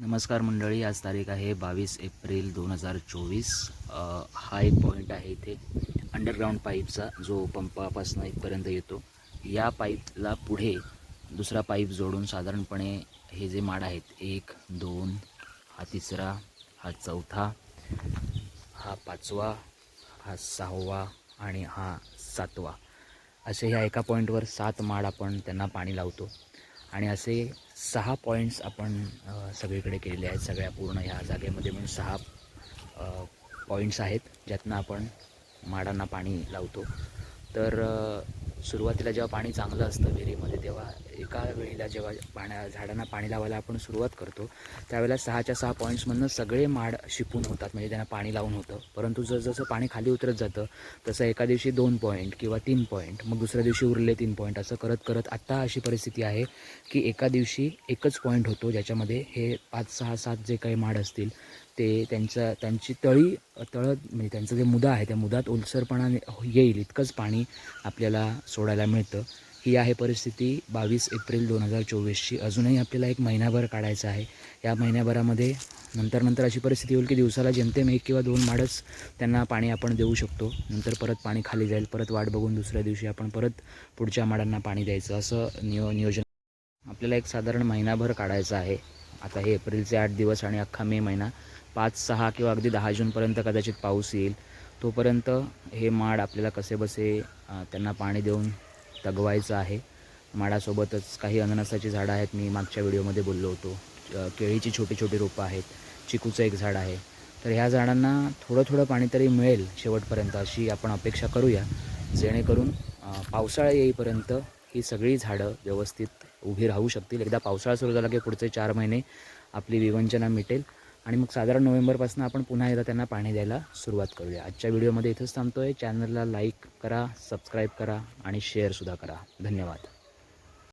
नमस्कार मंडळी आज तारीख आहे बावीस एप्रिल दोन हजार चोवीस. हा एक पॉईंट आहे इथे अंडरग्राऊंड पाईपचा जो पंपापासून इथपर्यंत येतो. या पाईपला पुढे दुसरा पाईप जोडून साधारणपणे हे जे माड आहेत एक दोन हा तिसरा हा चौथा हा पाचवा हा सहावा आणि हा सातवा. असे ह्या एका पॉईंटवर सात माड आपण त्यांना पाणी लावतो. आणि असे सहा पॉईंट्स आपण सगळीकडे केलेले आहेत. सगळ्या पूर्ण ह्या जागेमध्ये म्हणून सहा पॉईंट्स आहेत ज्यातनं आपण माडांना पाणी लावतो. तर सुरुवातीला जेव्हा पाणी चांगलं असतं विहिरीमध्ये तेव्हा एका वेळेला जेव्हा पाण्या झाडांना पाणी लावायला आपण सुरुवात करतो त्यावेळेला सहाच्या सहा पॉईंट्समधनं सगळे माड शिपून होतात म्हणजे त्यांना पाणी लावून होतं. परंतु जसं पाणी खाली उतरत जातं तसं एका दिवशी दोन पॉईंट किंवा तीन पॉईंट मग दुसऱ्या दिवशी उरले तीन पॉईंट असं करत करत आत्ता अशी परिस्थिती आहे की एका दिवशी एकच पॉईंट होतो ज्याच्यामध्ये हे पाच सहा सात जे काही माड असतील ते त्यांचं त्यांची तळी तळत म्हणजे त्यांचं जे मुदा आहे त्या मुदात ओलसरपणा येईल इतकंच पाणी आपल्याला सोडायला मिळतं. ही आहे परिस्थिती बावीस एप्रिल दोन हजार चोवीसची. अजूनही आपल्याला एक महिनाभर काढायचा आहे. या महिन्याभरामध्ये नंतर नंतर अशी परिस्थिती होईल की दिवसाला जेमतेम एक किंवा दोन माडच त्यांना पाणी आपण देऊ शकतो. नंतर परत पाणी खाली जाईल परत वाट बघून दुसऱ्या दिवशी आपण परत पुढच्या माडांना पाणी द्यायचं. असं नियो नियोजन आपल्याला एक साधारण महिनाभर काढायचं आहे. आता हे एप्रिलचे आठ दिवस आणि अख्खा मे महिना. पाच सहा किंवा अगदी दहा जूनपर्यंत कदाचित पाऊस येईल. तोपर्यंत हे माड आपल्याला कसे बसे त्यांना पाणी देऊन तगवायचं आहे. माडासोबतच काही अननसाची झाडं आहेत मी मागच्या व्हिडिओमध्ये बोललो होतो. केळीची छोटी छोटी रोपं आहेत चिकूचं एक झाड आहे. तर ह्या झाडांना थोडं थोडं पाणी तरी मिळेल शेवटपर्यंत अशी आपण अपेक्षा करूया. जेणेकरून पावसाळा येईपर्यंत ही सगळी झाडं व्यवस्थित उभी राहू शकतील. एकदा पावसाळा सुरू झाला की पुढचे चार महिने आपली विवंचना मिटेल. आणि मग साधारण नोव्हेंबरपासून आपण पुन्हा एकदा त्यांना पाणी द्यायला सुरुवात करूया. आजच्या व्हिडिओमध्ये इथंच थांबतो आहे चॅनलला लाईक करा सबस्क्राईब करा आणि शेअरसुद्धा करा. धन्यवाद.